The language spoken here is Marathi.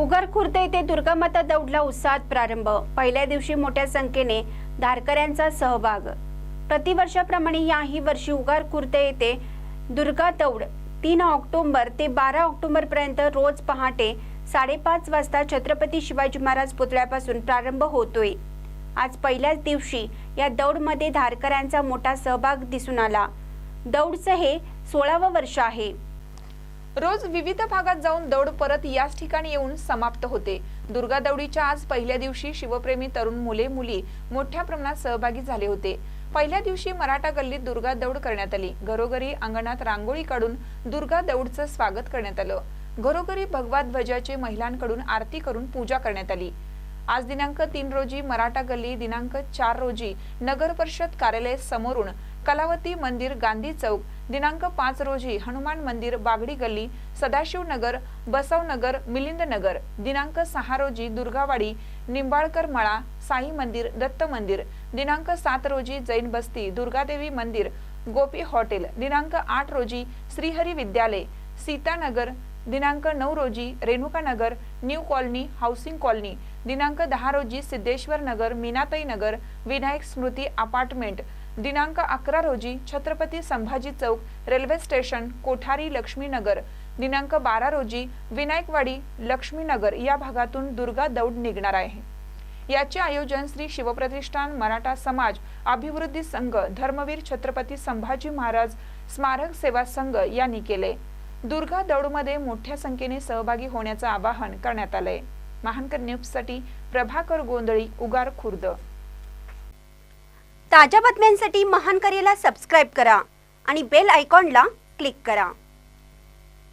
उगरखुर्द येथे दुर्गामाता दौडला उत्साहात प्रारंभ. पहिल्या दिवशी मोठ्या संख्येने धारकऱ्यांचा सहभाग. प्रतिवर्षाप्रमाणे याही वर्षी उगार खुर्द येथे दुर्गा दौड तीन ऑक्टोंबर ते बारा ऑक्टोबर पर्यंत रोज पहाटे साडेपाच वाजता छत्रपती शिवाजी महाराज पुतळ्यापासून प्रारंभ होतोय. आज पहिल्याच दिवशी या दौडमध्ये धारकऱ्यांचा मोठा सहभाग दिसून आला. दौडचं हे सोळावं वर्ष आहे. रोज विविध भागात जाऊन दौड परत याच ठिकाणी येऊन समाप्त होते. दुर्गा दौडीच्या आज पहिल्या दिवशी शिवप्रेमी तरुण मुले मुली मोठ्या प्रमाणात सहभागी झाले होते. पहिल्या दिवशी मराठा गल्लीत दुर्गा दौड करण्यात आली. घरोघरी अंगणात रांगोळी काढून दुर्गा दौडचं स्वागत करण्यात आलं. घरोघरी भगवा ध्वजाचे महिलांकडून आरती करून पूजा करण्यात आली. आज दिनांक तीन रोजी मराठा गल्ली दिनांक चार रोजी नगर परिषद कार्यालय समोरून कलावती मंदिर गांधी चौक दिनांक पाच रोजी हनुमान मंदिर बागडी गल्ली सदाशिव नगर बसव नगर मिलिंद नगर दिनांक सहा रोजी दुर्गावाडी निंबाळकर मळा साई मंदिर दत्त मंदिर दिनांक सात रोजी जैन बस्ती दुर्गादेवी मंदिर गोपी हॉटेल दिनांक आठ रोजी श्रीहरी विद्यालय सीतानगर दिनांक नऊ रोजी Renuka Nagar new colony housing colony दिनांक दहा रोजी सिद्धेश्वर नगर मीनाताई नगर विनायक स्मृती अपार्टमेंट. दिनांक अकरा रोजी छत्रपती संभाजी चौक रेल्वे स्टेशन कोठारी लक्ष्मीनगर दिनांक बारा रोजी विनायकवाडी लक्ष्मीनगर या भागातून दुर्गा दौड निघणार आहे. याचे आयोजन श्री शिवप्रतिष्ठान मराठा समाज अभिवृद्धी संघ धर्मवीर छत्रपती संभाजी महाराज स्मारक सेवा संघ यांनी केले. दुर्गा दौडमध्ये मोठ्या संख्येने सहभागी होण्याचं आवाहन करण्यात आलंय. महानकर न्यूजसाठी प्रभाकर गोंधळी उगार खुर्द. ताज्या बातम्यांसाठी महानकरेला सबस्क्राईब करा आणि बेल आयकॉनला क्लिक करा.